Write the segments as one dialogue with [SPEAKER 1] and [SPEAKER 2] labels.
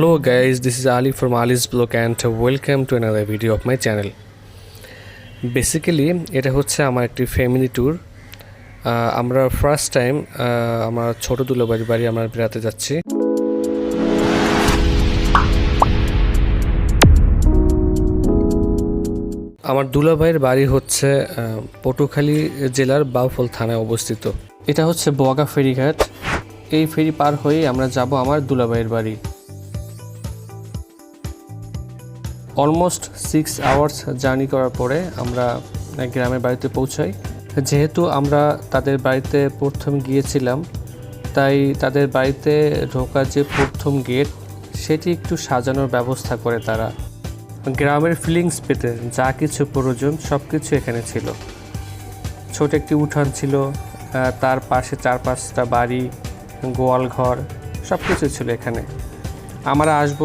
[SPEAKER 1] Hello guys, this is Ali from Ali's Blog and welcome to another video of my channel. Basically এটা হচ্ছে আমার একটি family tour আমরা first time আমার ছোট দুলাবাড়ির বাড়ি আমরা বেড়াতে যাচ্ছি। আমার দুলাভাইয়ের বাড়ি হচ্ছে পটুখালী জেলার বাউফল থানায় অবস্থিত। এটা হচ্ছে বোয়াগা ফেরিঘাট। এই ফেরি পার হয়ে আমরা যাব আমার দুলাভাইয়ের বাড়ি। অলমোস্ট সিক্স আওয়ার্স জার্নি করার পরে আমরা গ্রামের বাড়িতে পৌঁছাই। যেহেতু আমরা তাদের বাড়িতে প্রথম গিয়েছিলাম, তাই তাদের বাড়িতে ঢোকার যে প্রথম গেট সেটি একটু সাজানোর ব্যবস্থা করে তারা। গ্রামের ফিলিংস পেতে যা কিছু প্রয়োজন সব কিছু এখানে ছিল। ছোট একটি উঠান ছিল তার পাশে চার পাঁচটা বাড়ি গোয়াল ঘর সব কিছু ছিল এখানে। আমরা আসব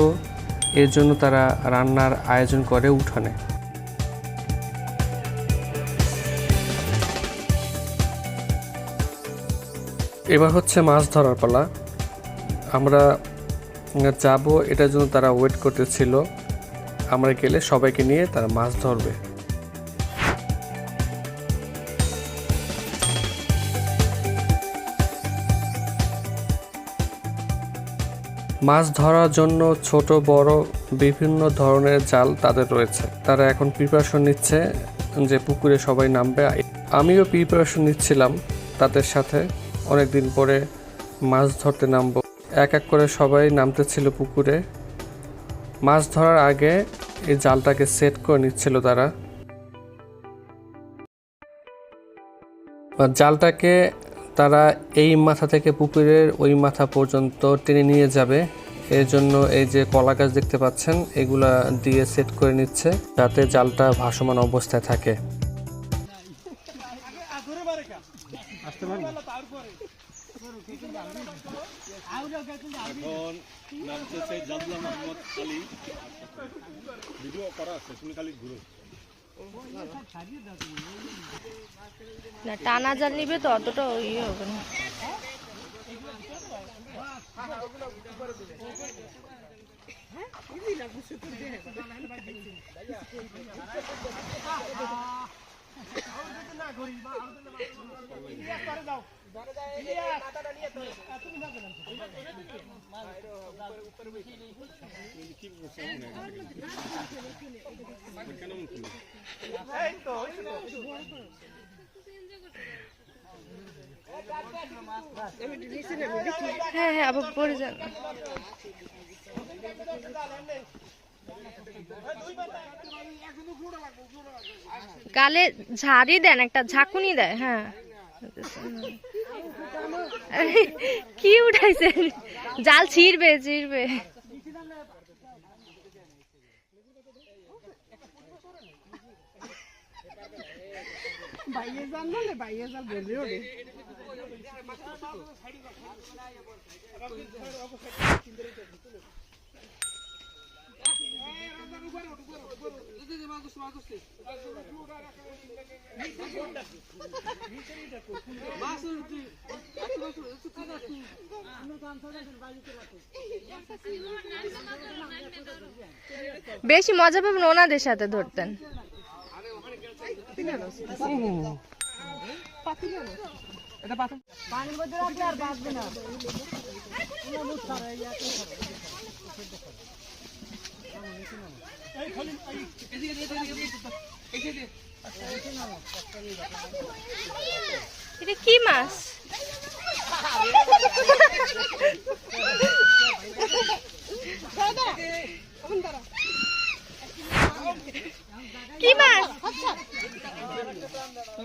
[SPEAKER 1] এর জন্য তারা রান্নার আয়োজন করে উঠানে। এবার হচ্ছে মাছ ধরার পালা। আমরা যাব, এটার জন্য তারা ওয়েট করতেছিল। আমরা গেলে সবাইকে নিয়ে তারা মাছ ধরবে। মাছ ধরার জন্য ছোট, বড় বিভিন্ন ধরনের জাল তাদের রয়েছে। তারা এখন প্রিপারেশন নিচ্ছে যে পুকুরে সবাই নামবে। আমিও প্রিপারেশন নিচ্ছিলাম তাদের সাথে। অনেক দিন পরে মাছ ধরতে নামবো। এক এক করে সবাই নামতেছিল পুকুরে। মাছ ধরার আগে এই জালটাকে সেট করে নিচ্ছিল তারা। জালটাকে তারা এই মাথা থেকে পুকুরের ওই মাথা পর্যন্ত টেনে নিয়ে যাবে। এর জন্য এই যে কলা গাছ দেখতে পাচ্ছেন, এগুলা দিয়ে সেট করে নিচ্ছে যাতে জালটা ভাসমান অবস্থায় থাকে।
[SPEAKER 2] ভিডিও করা আছে খালি ঘুরো।
[SPEAKER 3] না টানা জাল নিবে তো অতটা ইয়ে হবে না। হ্যাঁ হ্যাঁ আবার যান। গালে ঝাড়ি দেন, একটা ঝাঁকুনি দেয় হ্যাঁ। কি উঠাইছেন? জাল ছিঁড়বে ছিঁড়বে।
[SPEAKER 4] বাইয়ে যান মানে বাইয়ে যান বললেও রে
[SPEAKER 3] বেশি মজা পাবেন ওনাদের সাথে ধরতেন। এটা কি মাছ? কি মাছ?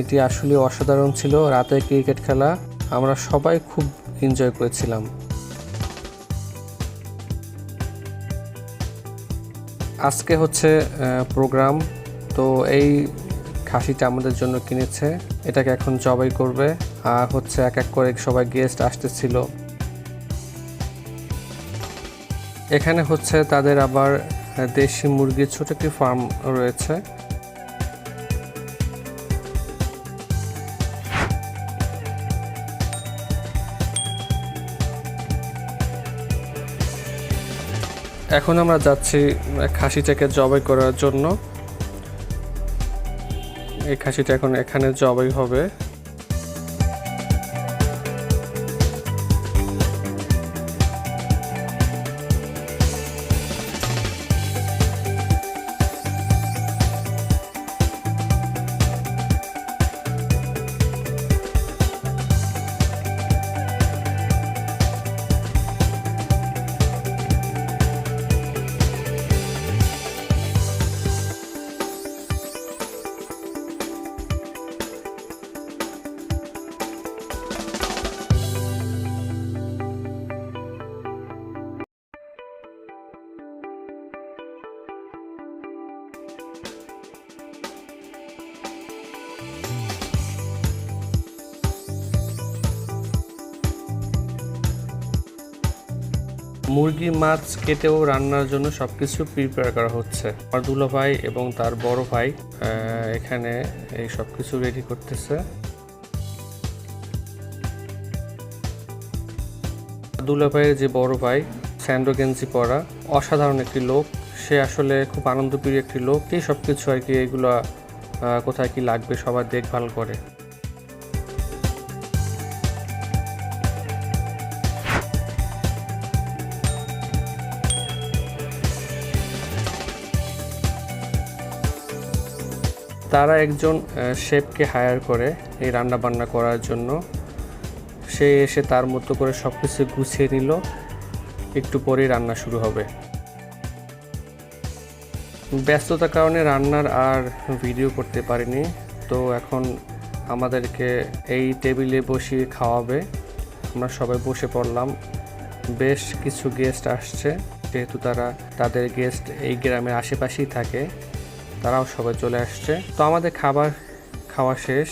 [SPEAKER 1] এটি আসলে অসাধারণ ছিল রাতে ক্রিকেট খেলা। আমরা সবাই খুব এনজয় করেছিলাম। আজকে হচ্ছে প্রোগ্রাম তো এই খাসিটা আমাদের জন্য কিনেছে। এটাকে এখন জবাই করবে। আর হচ্ছে এক এক করে সবাই গেস্ট আসতেছিল। এখানে হচ্ছে তাদের আবার দেশি মুরগির ছোট একটি ফার্ম রয়েছে। এখন আমরা যাচ্ছি খাসিটাকে জবাই করার জন্য। এই খাসিটা এখন এখানে জবাই হবে। মুরগি, মাছ কেটেও রান্নার জন্য সব কিছু প্রিপেয়ার করা হচ্ছে। আমার দুলো ভাই এবং তার বড় ভাই এখানে এই সব কিছু রেডি করতেছে। দুলা ভাইয়ের যে বড় ভাই, স্যান্ডো গেঞ্জি পরা, অসাধারণ একটি লোক। সে আসলে খুব আনন্দপ্রিয় একটি লোক। এই সব কিছু আর কি এগুলো কোথায় কি লাগবে সবার দেখভাল করে। তারা একজন শেফকে হায়ার করে এই রান্না বান্না করার জন্য। সে এসে তার মতো করে সব কিছু গুছিয়ে নিল। একটু পরেই রান্না শুরু হবে। ব্যস্ততার কারণে রান্নার আর ভিডিও করতে পারিনি। তো এখন আমাদেরকে এই টেবিলে বসিয়ে খাওয়াবে। আমরা সবাই বসে পড়লাম। বেশ কিছু গেস্ট আসছে। যেহেতু তারা, তাদের গেস্ট এই গ্রামের আশেপাশেই থাকে। তারাও সবাই চলে আসছে। তো আমাদের খাবার খাওয়া শেষ।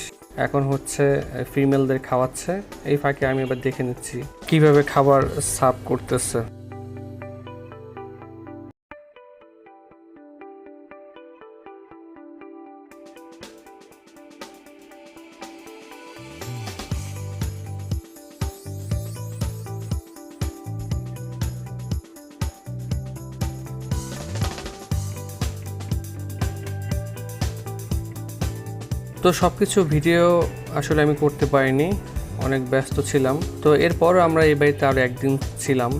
[SPEAKER 1] এখন হচ্ছে ফিমেলদের খাওয়াচ্ছে। এই ফাঁকে আমি এবার দেখে নিচ্ছি কীভাবে খাবার সার্ভ করতেছে। তো সব কিছু ভিডিও আসলে আমি করতে পারিনি, অনেক ব্যস্ত ছিলাম। তো এরপরও আমরা এই বাড়িতে আরও একদিন ছিলাম।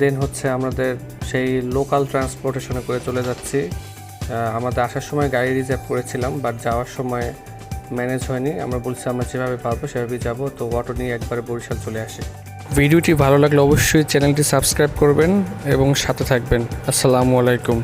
[SPEAKER 1] দেন হচ্ছে আমাদের সেই লোকাল ট্রান্সপোর্টেশনে করে চলে যাচ্ছি। আমাদের আসার সময় গাড়ি রিজার্ভ করেছিলাম বাট যাওয়ার সময় ম্যানেজ হয়নি। আমরা বলছি, আমরা যেভাবে পারব সেভাবেই যাব। তো অটো নিয়ে একবারে বরিশাল চলে আসি। ভিডিওটি ভালো লাগলে অবশ্যই চ্যানেলটি সাবস্ক্রাইব করবেন এবং সাথে থাকবেন। আসসালামু আলাইকুম।